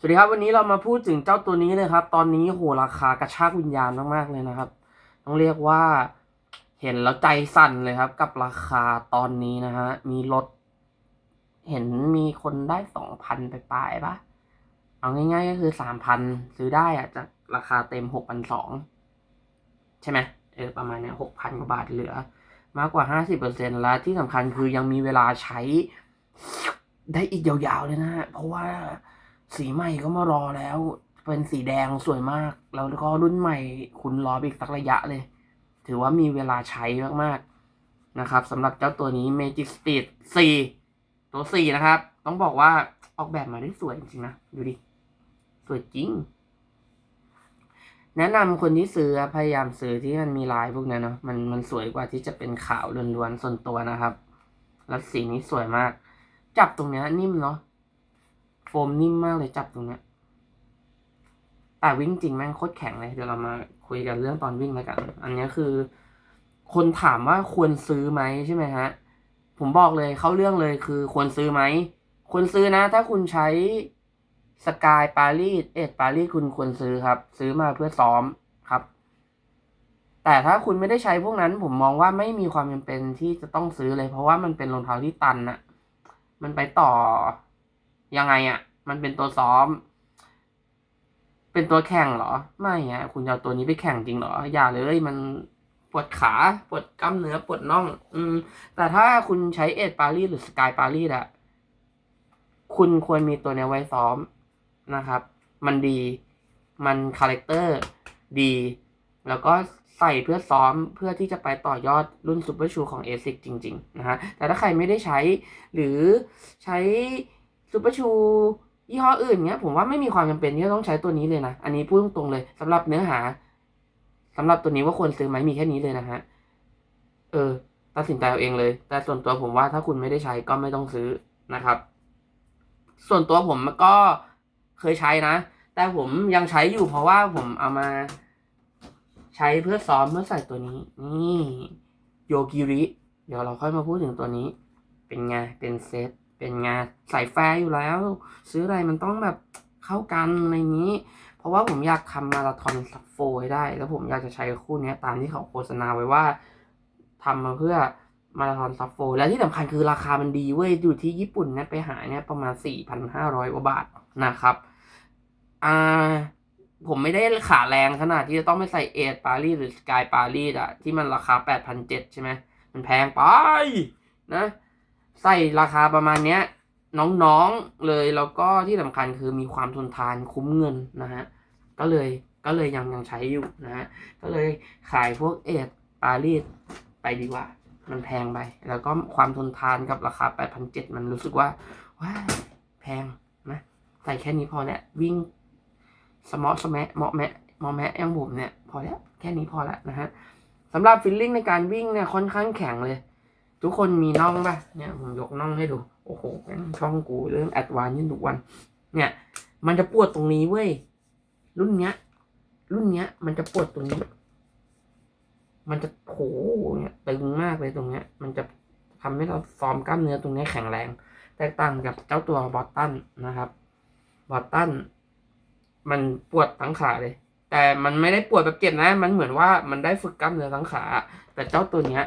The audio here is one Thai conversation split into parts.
สวัสดีครับวันนี้เรามาพูดถึงเจ้าตัวนี้เลยครับ ตอนนี้โหราคากระชากวิญญาณมากๆเลยนะครับ ต้องเรียกว่าเห็นแล้วใจสั่นเลยครับ กับราคาตอนนี้นะฮะมีรถ เห็นมีคนได้สองพันไปปลายๆปะเอาง่ายๆก็คือสามพันซื้อได้อะจากราคาเต็มหกพันสองใช่ไหมเออประมาณเนี้ยหกพันกว่าบาทเหลือ มากกว่าห้าสิบเปอร์เซ็นแล้วที่สำคัญคือยังมีเวลาใช้ได้อีกยาวๆเลยนะฮะเพราะว่า สีใหม่ก็มารอแล้ว เป็นสีแดงสวยมาก แล้วก็รุ่นใหม่คุณรอไปอีกสักระยะเลย ถือว่ามีเวลาใช้มากๆนะครับสำหรับเจ้าตัวนี้ Magic Speed 4 ตัว 4 นะครับ ต้องบอกว่าออกแบบมาได้สวยจริงนะ ดูดิ สวยจริง แนะนำคนที่ซื้อพยายามซื้อที่มันมีลายพวกนี้เนาะมันมันสวยกว่าที่จะเป็นขาวล้วนๆส่วนตัวนะครับ แล้วสีนี้สวยมาก จับตรงเนี้ยนิ่มเนาะ โฟมนิ่มมากเลยจับตรงเนี้ยแต่วิ่งจริงแม่งโคตรแข็งเลย เดี๋ยวเรามาคุยกันเรื่องตอนวิ่งแล้วกัน อันนี้คือ คนถามว่าควรซื้อไหมใช่ไหมฮะ ผมบอกเลยเข้าเรื่องเลยคือควรซื้อไหม ควรซื้อนะ ถ้าคุณใช้สกายปารีสเอ็ดปารีสคุณควรซื้อครับ ซื้อมาเพื่อซ้อมครับ แต่ถ้าคุณไม่ได้ใช้พวกนั้น ผมมองว่าไม่มีความจำเป็นที่จะต้องซื้อเลย เพราะว่ามันเป็นรองเท้าที่ตันอะมันไปต่อ ยังไงอะมันเป็นตัวซ้อม เป็นตัวแข่งเหรอ ไม่อะคุณจะเอาตัวนี้ไปแข่งจริงเหรอ อย่าเลยมันปวดขาปวดกล้ามเนื้อปวดน่อง อืม แต่ถ้าคุณใช้เอ็ดปารีสหรือสกายปารีสอะคุณควรมีตัวนี้ยไว้ซ้อมนะครับ มันดี มันคาแรคเตอร์ดี แล้วก็ใส่เพื่อซ้อมเพื่อที่จะไปต่อยอดรุ่นซูเปอร์ชูของ ASIC จริง ๆ นะฮะ แต่ถ้าใครไม่ได้ใช้หรือใช้ ซูเปอร์ชูยี่ห้ออื่นเนี้ยผมว่าไม่มีความจำเป็นที่จะต้องใช้ตัวนี้เลยนะ อันนี้พูดตรงๆเลยสำหรับเนื้อหาสำหรับตัวนี้ว่าควรซื้อไหมมีแค่นี้เลยนะฮะ เออ ตัดสินใจเอาเองเลย แต่ส่วนตัวผมว่าถ้าคุณไม่ได้ใช้ก็ไม่ต้องซื้อนะครับ ส่วนตัวผมก็เคยใช้นะ แต่ผมยังใช้อยู่เพราะว่าผมเอามา ใช้เพื่อซ้อมเพื่อใส่ตัวนี้ นี่โยกิริ เดี๋ยวเราค่อยมาพูดถึงตัวนี้ เป็นไง เป็นเซต เป็นไงใส่แฟร์อยู่แล้ว ซื้ออะไรมันต้องแบบเข้ากันอะไรนี้ เพราะว่าผมอยากทำมาราธอนซัฟโฟให้ได้ แล้วผมอยากจะใช้คู่นี้ตามที่เขาโฆษณาไว้ว่าทำมาเพื่อมาราธอนซัฟโฟและที่สำคัญคือราคามันดีเว้ยอยู่ที่ญี่ปุ่นเนี่ยไปหาเนี่ยประมาณ 4,500กว่าบาทนะครับอ่าผมไม่ได้ขาแรงขนาดที่จะต้องไปใส่เอทปารีสหรือสกายปารีสอะที่มันราคา 8,700ใช่ไหมมันแพงไปนะ ใส่ราคาประมาณเนี้ยน้องๆเลยแล้วก็ที่สำคัญคือมีความทนทานคุ้มเงินนะฮะก็เลยก็เลยยังยังใช้อยู่นะฮะก็เลยขายพวกเอทปารีสไปดีกว่า มันแพงไป แล้วก็ความทนทานกับราคา 8,700 มันรู้สึกว่าว้าแพงนะใส่แค่นี้พอแล้ววิ่งสมอสแมะเหมาะแมะเหมาะแมะอยังผมเนี่ยพอแล้วแค่นี้พอแล้วนะฮะสำหรับฟิลลิ่งในการวิ่งเนี่ยค่อนข้างแข็งเลย ทุกคนมีน่องป่ะเนี่ยผมยกน่องให้ดู โอ้โหช่องกูเริ่มแอดวานยิ่งทุกวัน เนี่ย มันจะปวดตรงนี้เว้ย รุ่นเนี้ย รุ่นเนี้ย มันจะปวดตรงนี้ มันจะโหเนี่ยตึงมากเลยตรงเนี้ย มันจะทำให้เราฟอร์มกล้ามเนื้อตรงเนี้ยแข็งแรง แตกต่างกับเจ้าตัวบอตตันนะครับบอตตันมันปวดทั้งขาเลย แต่มันไม่ได้ปวดแบบเจ็บนะ มันเหมือนว่ามันได้ฝึกกล้ามเนื้อทั้งขา แต่เจ้าตัวเนี้ย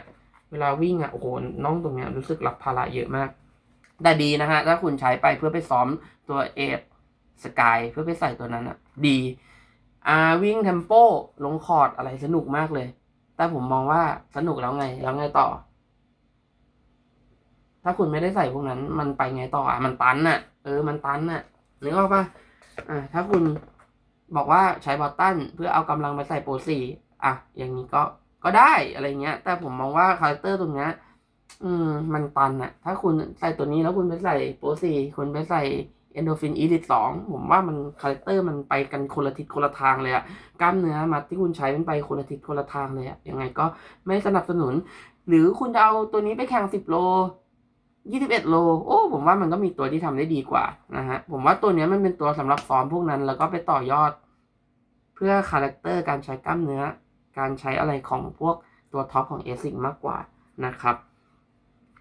เวลาวิ่งอะโอ้โหน่องตรงเนี้ยรู้สึกรับภาระเยอะมาก แต่ดีนะฮะ ถ้าคุณใช้ไปเพื่อไปซ้อมตัวเอฟสกายเพื่อไปใส่ตัวนั้นอะ ดีอ่าวิ่งเทมโปลงคอร์ดอะไรสนุกมากเลย แต่ผมมองว่าสนุกแล้วไง แล้วไงต่อ ถ้าคุณไม่ได้ใส่พวกนั้น มันไปไงต่ออะมันตันอะ เออ มันตันอะนึกออกปะอ่าถ้าคุณบอกว่าใช้บอตตันเพื่อเอากำลังไปใส่โปรสี่อะ อย่างนี้ก็ ก็ได้อะไรเงี้ย แต่ผมมองว่าคาแรคเตอร์ตรงเนี้ยอืม มันตันอะถ้าคุณใส่ตัวนี้แล้วคุณไปใส่โปรสี่คุณไปใส่เอนโดฟินอีลิทสองผมว่ามันคาแรคเตอร์มันไปกันคนละทิศคนละทางเลยอะกล้ามเนื้อมัดที่คุณใช้มันไปคนละทิศคนละทางเลยอะยังไงก็ไม่สนับสนุน หรือคุณจะเอาตัวนี้ไปแข่งสิบโลยี่สิบเอ็ดโล โอ้ ผมว่ามันก็มีตัวที่ทำได้ดีกว่านะฮะ ผมว่าตัวนี้มันเป็นตัวสำหรับฟอมพวกนั้น แล้วก็ไปต่อยอด เพื่อคาแรคเตอร์การใช้กล้ามเนื้อ การใช้อะไรของพวกตัวท็อปของเอซิกมากกว่านะครับ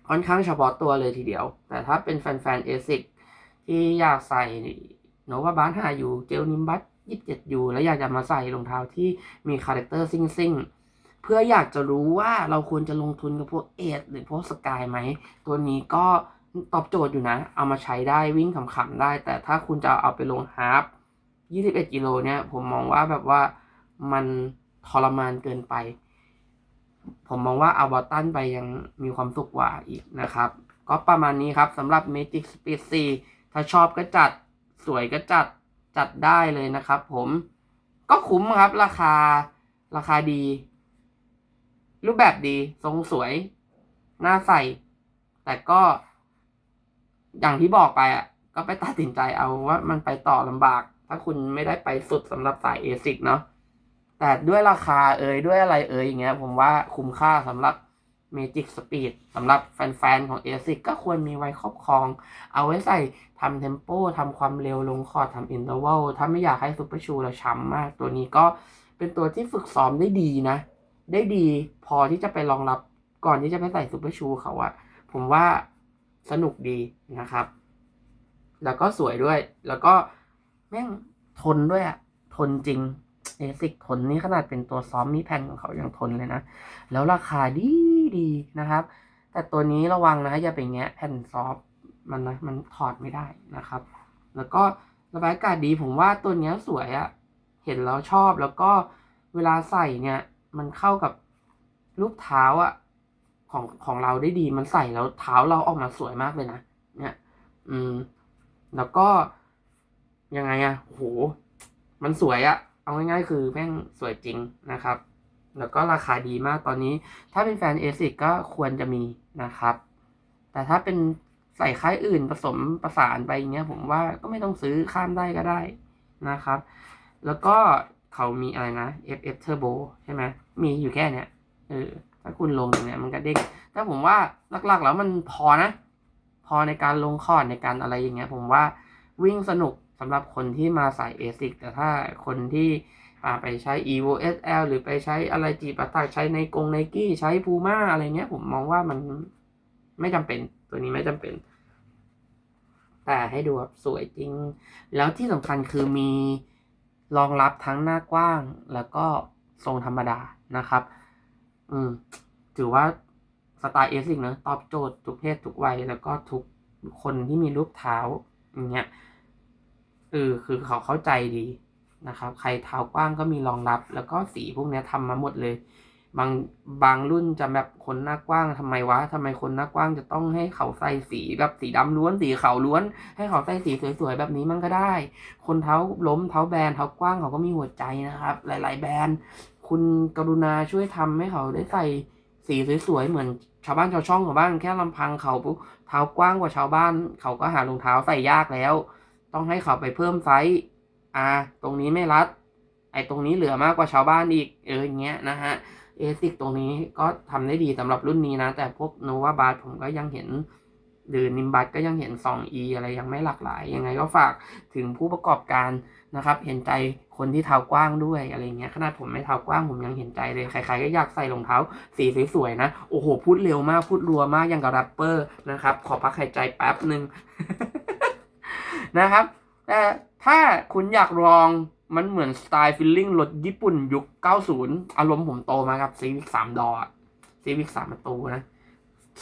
ค่อนข้างเฉพาะตัวเลยทีเดียว แต่ถ้าเป็นแฟนๆเอซิกที่อยากใส่โนว่าบาสหาอยู่เจลนิมบัสยี่สิบเจ็ดอยู่แล้วอยากจะมาใส่รองเท้าที่มีคาแรคเตอร์ซิ่งๆ เพื่ออยากจะรู้ว่าเราควรจะลงทุนกับพวกเอทหรือพวกสกายไหม ตัวนี้ก็ตอบโจทย์อยู่นะ เอามาใช้ได้วิ่งขำๆได้ แต่ถ้าคุณจะเอาไปลงฮาร์ป21 กิโลเนี่ย ผมมองว่าแบบว่ามัน ทรมานเกินไป ผมมองว่าเอาบอตตันไปยังมีความสุขกว่าอีกนะครับ ก็ประมาณนี้ครับสำหรับ Magic Speed 4ถ้าชอบก็จัดสวยก็จัดจัดได้เลยนะครับผมก็คุ้มครับราคาราคาดี รูปแบบดีทรงสวยน่าใส่แต่ก็ อย่างที่บอกไปอะ ก็ไปตัดสินใจเอาว่ามันไปต่อลำบาก ถ้าคุณไม่ได้ไปสุดสำหรับสายเอซิกเนาะ แต่ด้วยราคาเอ่ยด้วยอะไรเอ่ยอย่างเงี้ยผมว่าคุ้มค่าสำหรับ Magic Speed สำหรับแฟน ๆ ของ ASIC ก็ควรมีไว้ครอบครอง เอาไว้ใส่ทำเทมโปทำความเร็วลงคอร์ดทำอินเทอร์วัลถ้าไม่อยากให้ซุปเปอร์ชูเราช้ำมาก ตัวนี้ก็เป็นตัวที่ฝึกซ้อมได้ดีนะ ได้ดีพอที่จะไปรองรับก่อนที่จะไปใส่ซุปเปอร์ชูเขาอะผมว่าสนุกดีนะครับ แล้วก็สวยด้วย แล้วก็แม่งทนด้วยอะทนจริง เอซิกทนนี่ขนาดเป็นตัวซ้อมมีแผ่นของเขายังทนเลยนะ แล้วราคาดีดีนะครับ แต่ตัวนี้ระวังนะอย่าไปแงะแผ่นซอฟมันนะมันถอดไม่ได้นะครับ แล้วก็ระบายอากาศดีผมว่าตัวนี้สวยอะเห็นแล้วชอบแล้วก็เวลาใส่เนี่ย มันเข้ากับรูปเท้าอะของของเราได้ดีมันใส่แล้วเท้าเราออกมาสวยมากเลยนะ เนี่ย อืม แล้วก็ยังไงอะโห มันสวยอะ เอาง่ายๆคือแม่งสวยจริงนะครับ แล้วก็ราคาดีมากตอนนี้ ถ้าเป็นแฟนเอซิกก็ควรจะมีนะครับ แต่ถ้าเป็นใส่ค่ายอื่นผสมประสานไปอย่างเงี้ยผมว่าก็ไม่ต้องซื้อข้ามได้ก็ได้นะครับ แล้วก็เขามีอะไรนะ FF Turbo ใช่ไหมมีอยู่แค่เนี้ยเออถ้าคุณลงตรงเนี้ยมันก็เด้งแต่ผมว่าหลักๆแล้วมันพอนะ พอในการลงคอร์ดในการอะไรอย่างเงี้ย ผมว่าวิ่งสนุก สำหรับคนที่มาใส่เอซิกแต่ถ้าคนที่ไปใช้ evo sl หรือไปใช้อะไรจีปาตาใช้ในกงไนกี้ใช้พูม่าอะไรเงี้ย ผมมองว่ามันไม่จำเป็นตัวนี้ไม่จำเป็น แต่ให้ดูแบบสวยจริง แล้วที่สำคัญคือมีรองรับทั้งหน้ากว้างแล้วก็ทรงธรรมดานะครับ อืม ถือว่าสไตล์เอซิกเนะตอบโจทย์ทุกเพศทุกวัย แล้วก็ทุกคนที่มีรูปเท้าอย่างเงี้ย เออคือเขาเข้าใจดีนะครับ ใครเท้ากว้างก็มีรองรับ แล้วก็สีพวกนี้ยทำมาหมดเลย บางบางรุ่นจะแบบคนหน้ากว้างทำไมวะทำไมคนหน้ากว้างจะต้องให้เขาใส่สีแบบสีดำล้วนสีขาวล้วน ให้เขาใส่สีสวยๆแบบนี้มันก็ได้ คนเท้าล้มเท้าแบนเท้ากว้างเขาก็มีหัวใจนะครับ หลาย ๆ แบรนด์คุณกรุณาช่วยทำให้เขาได้ใส่สีสวยๆเหมือนชาวบ้านชาวช่องของบ้านแค่ลำพังเขาเท้ากว้างกว่าชาวบ้าน เขาก็หารองเท้าใส่ยากแล้ว ต้องให้เขาไปเพิ่มไซส์อ่าตรงนี้ไม่รัด ไอ้ตรงนี้เหลือมากกว่าชาวบ้านอีก เอออย่างเงี้ยนะฮะเอซิกตรงนี้ก็ทำได้ดีสำหรับรุ่นนี้นะ แต่พวกโนวาบาร์ผมก็ยังเห็น หรือนิมบัตก็ยังเห็น 2E อะไรยังไม่หลากหลาย ยังไงก็ฝากถึงผู้ประกอบการนะครับ เห็นใจคนที่เท้ากว้างด้วยอะไรเงี้ยขนาดผมไม่เท้ากว้างผมยังเห็นใจเลย ใครๆก็อยากใส่รองเท้าสีสวยๆนะ โอ้โห พูดเร็วมากพูดรัวมากอย่างกับแรปเปอร์นะครับ ขอพักหายใจแป๊บหนึ่ง นะครับแต่ถ้าคุณอยากลองมันเหมือนสไตล์ฟิลลิ่งรถญี่ปุ่นยุค 90 อารมณ์ผมโตมากับซีวิก3ดอซีวิก3ประตูนะ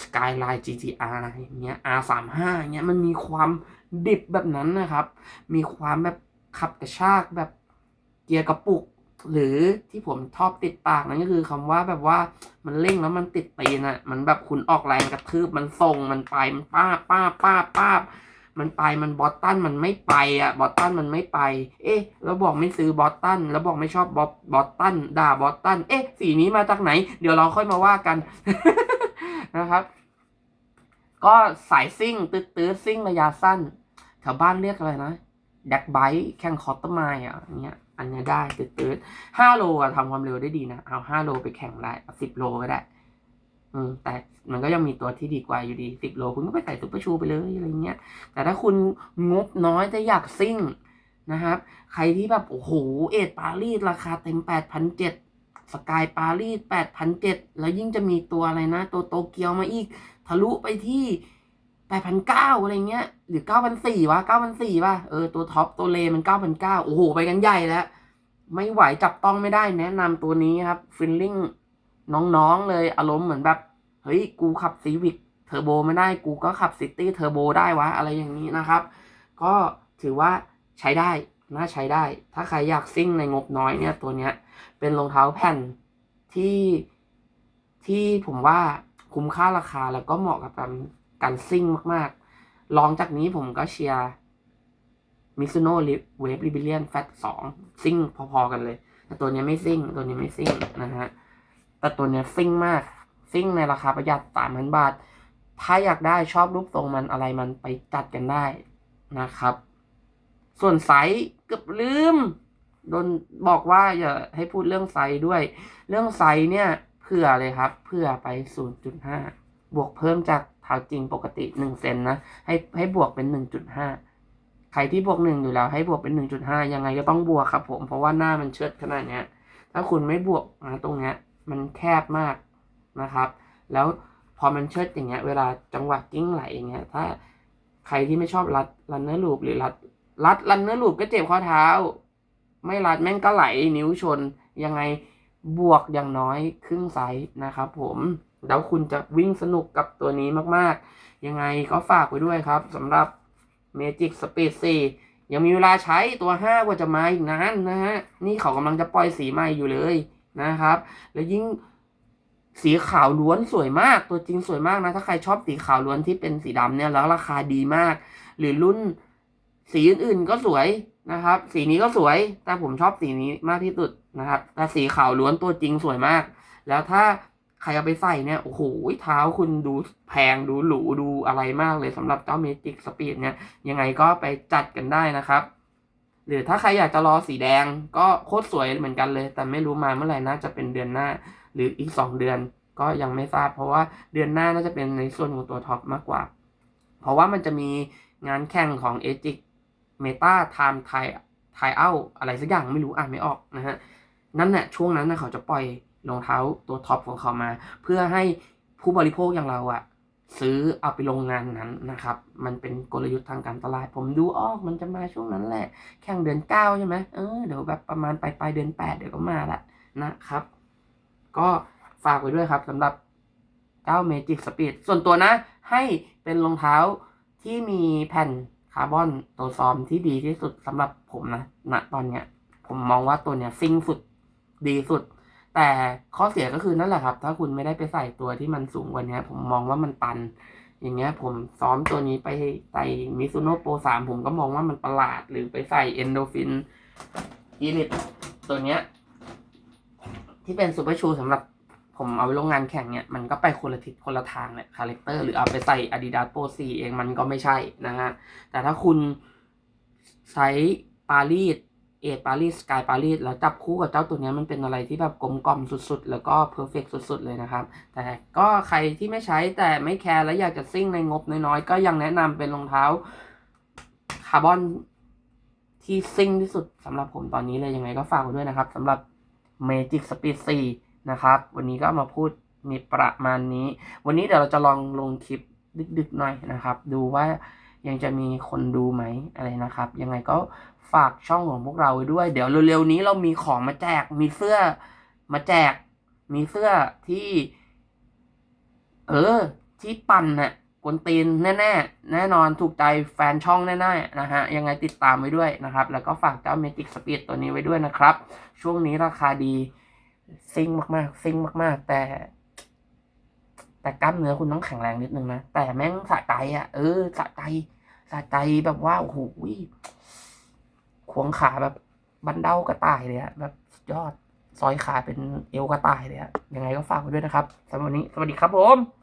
สกายไลน์ GTR อย่างเงี้ย R35 อย่างเงี้ยมันมีความดิบแบบนั้นนะครับ มีความแบบขับกระชากแบบเกียร์กระปุก หรือที่ผมชอบติดปากนั่นก็คือคำว่าแบบว่ามันเร่งแล้วมันติดตีนอะมันแบบคุณออกแรงกระทืบมันส่งมันไปมันป้าป้าป้าป้าบ มันไปมันบอสตันมันไม่ไปอะบอสตันมันไม่ไป เอ๊ะแล้วบอกไม่ซื้อบอสตันแล้วบอกไม่ชอบบอสบอสตันด่าบอสตันเอ๊ะสีนี้มาจากไหน เดี๋ยวเราค่อยมาว่ากันนะครับ ก็สายซิ่งตื้อตื้อซิ่งระยะสั้นแถวบ้านเรียกอะไรนะแดกไบค์แข่งคอร์ตไมล์อะอย่างเงี้ยอันเนี้ยได้ตื้อตื้อห้าโลอะทำความเร็วได้ดีนะ เอาห้าโลไปแข่งได้เอาสิบโลก็ได้ อืมแต่มันก็ยังมีตัวที่ดีกว่าอยู่ดีสิบโล คุณก็ไปใส่ซุปเปอร์ชูไปเลยอะไรเงี้ย แต่ถ้าคุณงบน้อยแต่อยากซิ่งนะครับ ใครที่แบบโอ้โหเอ็ดปารีสราคาเต็มแปดพันเจ็ดสกายปารีสแปดพันเจ็ดแล้วยิ่งจะมีตัวอะไรนะ ตัวโตเกียวมาอีก ทะลุไปที่แปดพันเก้าอะไรเงี้ย หรือเก้าพันสี่วะเก้าพันสี่ป่ะ เออ ตัวท็อปตัวเลมันเก้าพันเก้าโอ้โห ไปกันใหญ่แล้ว ไม่ไหวจับต้องไม่ได้แนะนำตัวนี้ครับฟิลลิ่ง น้องๆเลยอารมณ์เหมือนแบบ เฮ้ย กูขับซีวิกเทอร์โบไม่ได้กูก็ขับซิตี้เทอร์โบได้วะ อะไรอย่างนี้นะครับ ก็ถือว่าใช้ได้น่าใช้ได้ ถ้าใครอยากซิ่งในงบน้อยเนี่ยตัวเนี้ย เป็นรองเท้าแผ่นที่ที่ผมว่าคุ้มค่าราคาแล้วก็เหมาะกับการการซิ่งมากๆ ลองจากนี้ผมก็เชียร์มิซูโน่เวฟริบิเลียนแฟตสองซิ่งพอๆกันเลยแต่ตัวเนี้ยไม่ซิ่ง ตัวนี้ไม่ซิ่งนะฮะ แต่ตัวเนี้ยซิ่งมากซิ่งในราคาประหยัดสามพันบาท ถ้าอยากได้ชอบรูปทรงมันอะไรมันไปจัดกันได้นะครับ ส่วนไซส์เกือบลืมโดนบอกว่าอย่าให้พูดเรื่องไซส์ด้วย เรื่องไซส์เนี่ยเผื่อเลยครับเผื่อไป 0.5 บวกเพิ่มจากเท้าจริงปกติ 1 เซนนะ ให้ให้บวกเป็น 1.5 ใครที่บวก 1 อยู่แล้ว ให้บวกเป็น 1.5 ยังไงก็ต้องบวกครับผม เพราะว่าหน้ามันเชิดขนาดเนี้ย ถ้าคุณไม่บวกนะตรงเนี้ย มันแคบมากนะครับ แล้วพอมันเชิดอย่างเงี้ย เวลาจังหวะกิ้งไหลอย่างเงี้ย ถ้าใครที่ไม่ชอบรัดรันเนอร์ลูปหรือรัดรัดรันเนอร์ลูปก็เจ็บข้อเท้า ไม่รัดแม่งก็ไหลนิ้วชนยังไงบวกอย่างน้อยครึ่งไซส์นะครับผมแล้วคุณจะวิ่งสนุกกับตัวนี้มากๆ ยังไงก็ฝากไว้ด้วยครับสำหรับ Magic Speed 4 ยังมีเวลาใช้ตัว 5 กว่าจะมาอีกนานนะฮะ นี่เขากำลังจะปล่อยสีใหม่อยู่เลย นะครับ แล้วยิ่งสีขาวล้วนสวยมากตัวจริงสวยมากนะ ถ้าใครชอบสีขาวล้วนที่เป็นสีดำเนี่ยแล้วราคาดีมาก หรือรุ่นสีอื่นๆก็สวยนะครับ สีนี้ก็สวย แต่ผมชอบสีนี้มากที่สุดนะครับแต่สีขาวล้วนตัวจริงสวยมาก แล้วถ้าใครเอาไปใส่เนี่ย โอ้โห เท้าคุณดูแพงดูหรูดูอะไรมากเลยสำหรับเจ้าเมจิกสปีดเนี่ย ยังไงก็ไปจัดกันได้นะครับ หรือถ้าใครอยากจะรอสีแดงก็โคตรสวยเหมือนกันเลย แต่ไม่รู้มาเมื่อไหร่น่าจะเป็นเดือนหน้า หรืออีกสองเดือนก็ยังไม่ทราบ เพราะว่าเดือนหน้าน่าจะเป็นในส่วนของตัวท็อปมากกว่า เพราะว่ามันจะมีงานแข่งของเอจิกเมตาไทม์ไทไทเอาอะไรสักอย่างไม่รู้อ่านไม่ออกนะฮะนั่นแหละช่วงนั้นนะเขาจะปล่อยรองเท้าตัวท็อปของเขามา เพื่อให้ผู้บริโภคอย่างเราอะ ซื้อเอาไปลงงานนั้นนะครับ มันเป็นกลยุทธ์ทางการตลาด ผมดูออกมันจะมาช่วงนั้นแหละ แข่งเดือนเก้าใช่ไหมเออเดี๋ยวแบบประมาณปลายปลายเดือนแปดเดี๋ยวก็มาละนะครับ ก็ฝากไว้ด้วยครับสำหรับเจ้า Magic Speed ส่วนตัวนะ ให้เป็นรองเท้าที่มีแผ่นคาร์บอนตัวซอมที่ดีที่สุดสำหรับผมนะณตอนเนี้ย ผมมองว่าตัวเนี้ยซิ่งสุดดีสุด แต่ข้อเสียก็คือนั่นแหละครับ ถ้าคุณไม่ได้ไปใส่ตัวที่มันสูงกว่านี้ผมมองว่ามันตัน อย่างเงี้ย ผมซ้อมตัวนี้ไปใส่มิซูโน่โปรสามผมก็มองว่ามันประหลาด หรือไปใส่เอนโดฟินอีลิตตัวเนี้ย ที่เป็นซูเปอร์ชูสำหรับผมเอาไปลงงานแข่งเนี่ยมันก็ไปคนละทิศคนละทางแหละคาแรคเตอร์หรือเอาไปใส่ Adidas Pro 4 เองมันก็ไม่ใช่นะฮะแต่ถ้าคุณใช้ปารีส เอทปารีสกายปารีสแล้วจับคู่กับเจ้าตัวนี้มันเป็นอะไรที่แบบกลมกล่อมสุดๆ แล้วก็เพอร์เฟกสุดๆ เลยนะครับ แต่ก็ใครที่ไม่ใช้แต่ไม่แคร์แล้วอยากจะซิ่งในงบน้อยๆ ก็ยังแนะนำเป็นรองเท้าคาร์บอนที่ซิ่งที่สุดสำหรับผมตอนนี้เลยยังไงก็ฝากด้วยนะครับสำหรับ Magic Speed 4 นะครับ วันนี้ก็มาพูดมีประมาณนี้ วันนี้เดี๋ยวเราจะลองลงคลิปดึกๆหน่อยนะครับ ดูว่ายังจะมีคนดูไหมอะไรนะครับ ยังไงก็ ฝากช่องของพวกเราไว้ด้วย เดี๋ยวเร็วๆนี้เรามีของมาแจก มีเสื้อมาแจก มีเสื้อที่ เออ ที่ปั่นน่ะกวนตีนแน่ๆ แน่นอนถูกใจแฟนช่องแน่ๆนะฮะยังไงติดตามไว้ด้วยนะครับ แล้วก็ฝากเจ้า Magic Speed ตัวนี้ไว้ด้วยนะครับ ช่วงนี้ราคาดีซิ่งมากๆซิ่งมาก ๆ แต่ แต่กล้ามเนื้อคุณต้องแข็งแรงนิดนึงนะ แต่แม่งสะใจอะ เออสะใจสะใจแบบว่าโอ้โห ควงขาแบบบันเดากระต่ายเลยฮะแบบยอดซอยขาเป็นเอวกระต่ายเลยฮะยังไงก็ฝากไว้ด้วยนะครับสำหรับวันนี้สวัสดีครับผม